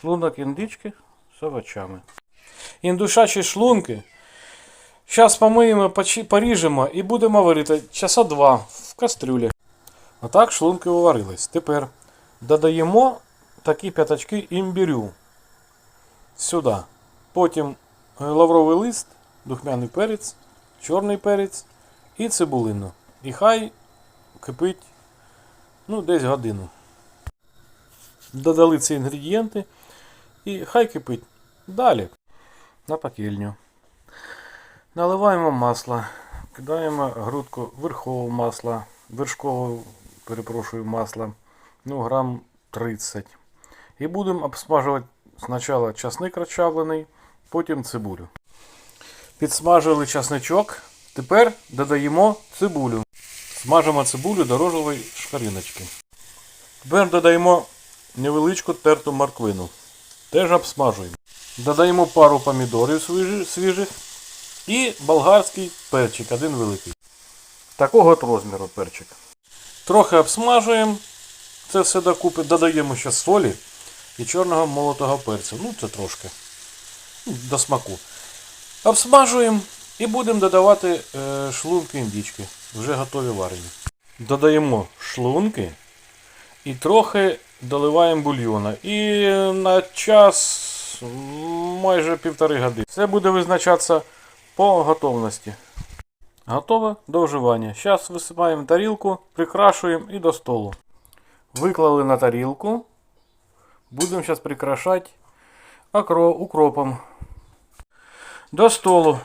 Шлунок індички з овочами. Індушачі шлунки. Зараз помиємо, поріжемо і будемо варити часа два в кастрюлі. Отак шлунки уварились. Тепер додаємо такі п'ятачки імбірю сюди. Потім е, лавровий лист, духмяний перець, чорний перець і цибулину. І хай кипить ну, десь годину. Додали ці інгредієнти і хай кипить. Далі на пакельню. Наливаємо масло, кидаємо грудку верхового масла, вершкового, перепрошую, масла, ну, грам 30. І будемо обсмажувати спочатку часник розчавлений, потім цибулю. Підсмажили часничок, тепер додаємо цибулю. Смажимо цибулю до рожевої шкариночки. Тепер додаємо невеличку терту морквину. Теж обсмажуємо. Додаємо пару помідорів свіжих, і болгарський перчик, один великий. Такого от розміру перчик. Трохи обсмажуємо. Це все докупи. Додаємо ще солі і чорного молотого перцю. Ну, це трошки. Ну, До смаку. Обсмажуємо і будемо додавати е, шлунки індички. Вже готові варені. Додаємо шлунки і трохи доливаємо бульйона. І на час майже півтори години. Це буде визначатися по готовності. Готове до вживання. Зараз висипаємо тарілку, прикрашуємо і до столу. Виклали на тарілку. Будемо зараз прикрашати укропом. До столу